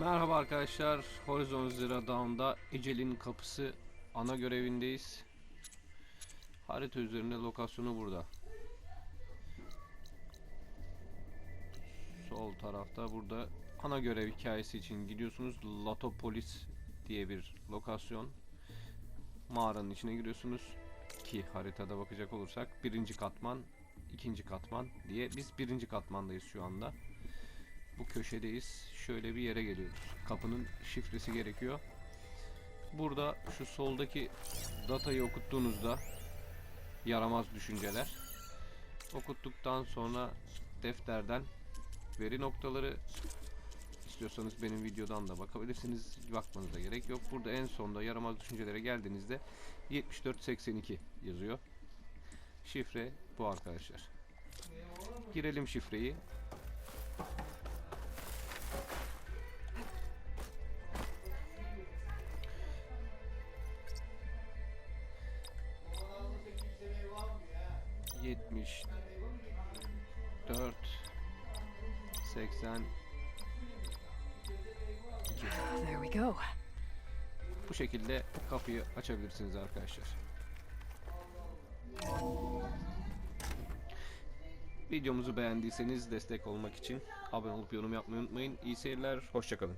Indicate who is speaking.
Speaker 1: Merhaba arkadaşlar. Horizon Zero Dawn'da Ecel'in kapısı ana görevindeyiz. Harita üzerinde lokasyonu burada. Sol tarafta burada ana görev hikayesi için gidiyorsunuz. Latopolis diye bir lokasyon. Mağaranın içine giriyorsunuz. Ki haritada bakacak olursak birinci katman, ikinci katman diye biz birinci katmandayız şu anda. Bu köşedeyiz. Şöyle bir yere geliyoruz. Kapının şifresi gerekiyor. Burada şu soldaki datayı okuttuğunuzda yaramaz düşünceler. Okuttuktan sonra defterden veri noktaları istiyorsanız benim videodan da bakabilirsiniz. Bakmanıza gerek yok. Burada en sonda yaramaz düşüncelere geldiğinizde 7482 yazıyor. Şifre bu arkadaşlar. Girelim şifreyi. Yetmiş dört seksen iki.
Speaker 2: There we go.
Speaker 1: Bu şekilde kapıyı açabilirsiniz arkadaşlar. Videomuzu beğendiyseniz destek olmak için abone olup yorum yapmayı unutmayın. İyi seyirler, hoşçakalın.